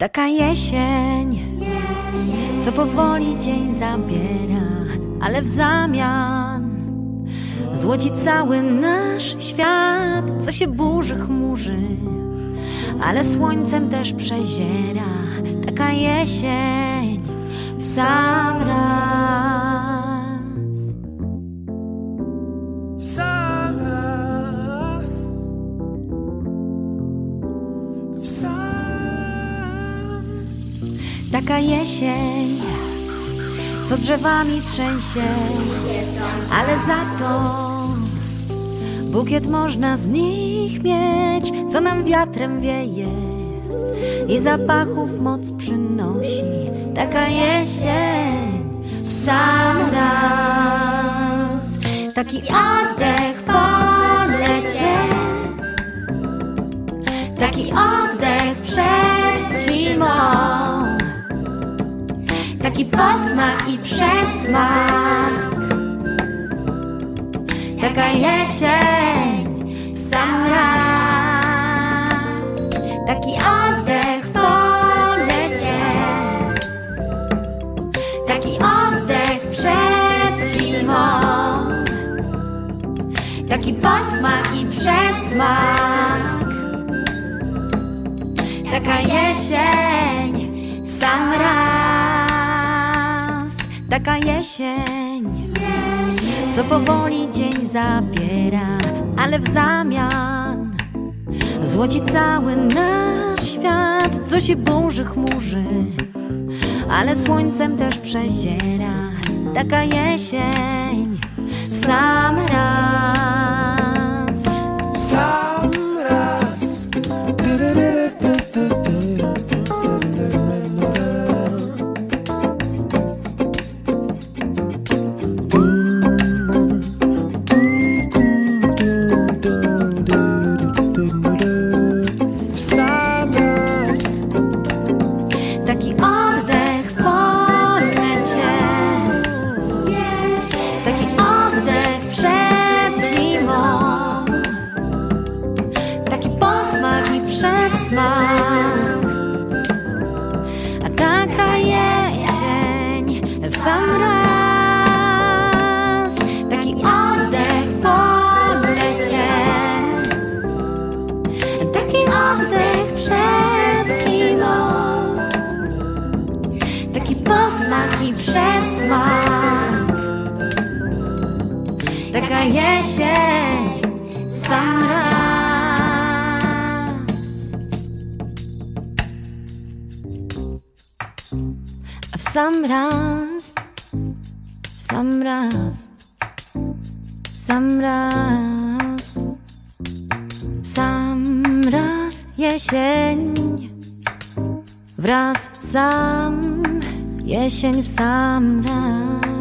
Taka jesień, co powoli dzień zabiera, ale w zamian złoci cały nasz świat, co się burzy, chmurzy, ale słońcem też przeziera. Taka jesień w sam Taka jesień, co drzewami trzęsie, ale za to bukiet można z nich mieć, co nam wiatrem wieje i zapachów moc przynosi. Taka jesień w sam raz, taki oddech po lecie. Taki oddech przed Taki posmak i przedsmak Taka jesień w sam raz. Taki oddech po lecie Taki oddech przed zimą. Taki posmak i przedsmak Taka jesień Taka jesień Co powoli dzień zabiera Ale w zamian Złoci cały nasz świat Co się burzy, chmurzy Ale słońcem też przeziera. Taka jesień sam raz Jesień sam raz w sam raz W sam raz W sam raz W sam raz jesień Wraz sam jesień w sam raz